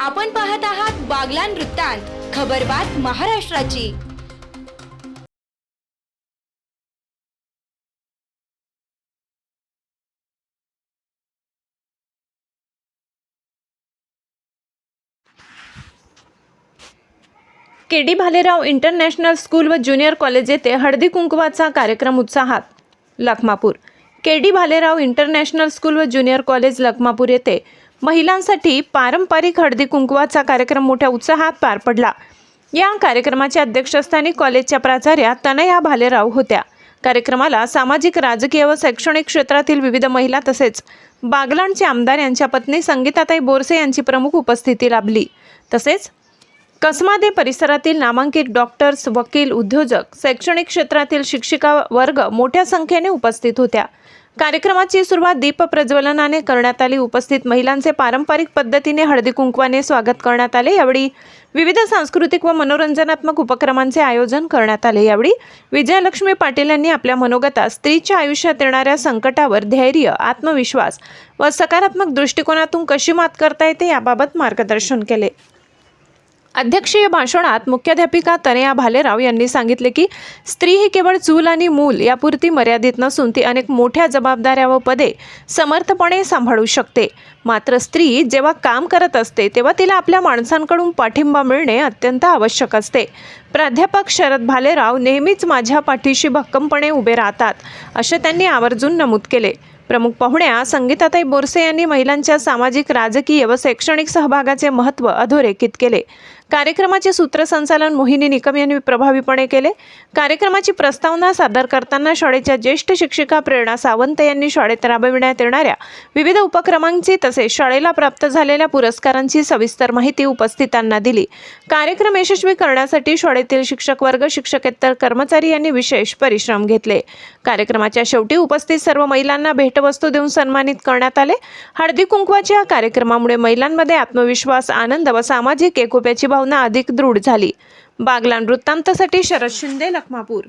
आपण पाहत आहात बागलान वृत्तांत खबरबात महाराष्ट्राची. K D Bhalerao international school व ज्युनियर कॉलेज येथे हळदी कुंकवाचा कार्यक्रम उत्साहात Lakhmapur. K D Bhalerao international school व ज्युनियर कॉलेज लखमापूर येथे महिलांसाठी पारंपरिक हळदी कुंकवाचा कार्यक्रम मोठ्या उत्साहात पार पडला. या कार्यक्रमाच्या अध्यक्षस्थानी कॉलेजच्या प्राचार्या तनया भालेराव होत्या. कार्यक्रमाला सामाजिक राजकीय व शैक्षणिक क्षेत्रातील विविध महिला तसेच बागलाणचे आमदार यांच्या पत्नी संगीताताई बोरसे यांची प्रमुख उपस्थिती लाभली. तसेच कसमादे परिसरातील नामांकित डॉक्टर्स वकील उद्योजक शैक्षणिक क्षेत्रातील शिक्षिका वर्ग मोठ्या संख्येने उपस्थित होत्या. कार्यक्रमाची सुरुवात दीप प्रज्वलनाने करण्यात आली. उपस्थित महिलांचे पारंपरिक पद्धतीने हळदी कुंकवाने स्वागत करण्यात आले. यावेळी विविध सांस्कृतिक व मनोरंजनात्मक उपक्रमांचे आयोजन करण्यात आले. यावेळी विजयलक्ष्मी पाटील यांनी आपल्या मनोगतात स्त्रीच्या आयुष्यात येणाऱ्या संकटावर धैर्य आत्मविश्वास व सकारात्मक दृष्टिकोनातून कशी मात करता येते याबाबत मार्गदर्शन केले. अध्यक्षीय भाषणात मुख्याध्यापिका तनया भालेराव यांनी सांगितले की स्त्री ही केवळ चूल आणि मूल यापुरती मर्यादित नसून ती अनेक मोठ्या जबाबदाऱ्या व पदे समर्थपणे सांभाळू शकते. मात्र स्त्री जेव्हा काम करत असते तेव्हा तिला आपल्या माणसांकडून पाठिंबा मिळणे अत्यंत आवश्यक असते. प्राध्यापक शरद भालेराव नेहमीच माझ्या पाठीशी भक्कमपणे उभे राहतात असे त्यांनी आवर्जून नमूद केले. प्रमुख पाहुण्या संगीताताई बोरसे यांनी महिलांच्या सामाजिक राजकीय व शैक्षणिक सहभागाचे महत्त्व अधोरेखित केले. कार्यक्रमाचे सूत्रसंचालन मोहिनी निकम यांनी प्रभावीपणे केले. कार्यक्रमाची प्रस्तावना सादर करताना शाळेच्या ज्येष्ठ शिक्षिका प्रेरणा सावंत यांनी शाळेत राबविण्यात येणाऱ्या विविध उपक्रमांची तसेच शाळेला प्राप्त झालेल्या पुरस्कारांची सविस्तर माहिती उपस्थितांना दिली. कार्यक्रम यशस्वी करण्यासाठी शाळेतील शिक्षक वर्ग शिक्षकेतर कर्मचारी यांनी विशेष परिश्रम घेतले. कार्यक्रमाच्या शेवटी उपस्थित सर्व महिलांना भेट भेटवस्तू देऊन सन्मानित करण्यात आले. हळदी कुंकवाच्या या कार्यक्रमामुळे महिलांमध्ये आत्मविश्वास आनंद व सामाजिक एकोप्याची भावना अधिक दृढ झाली. बागलान वृत्तांतासाठी शरद शिंदे लखमापूर.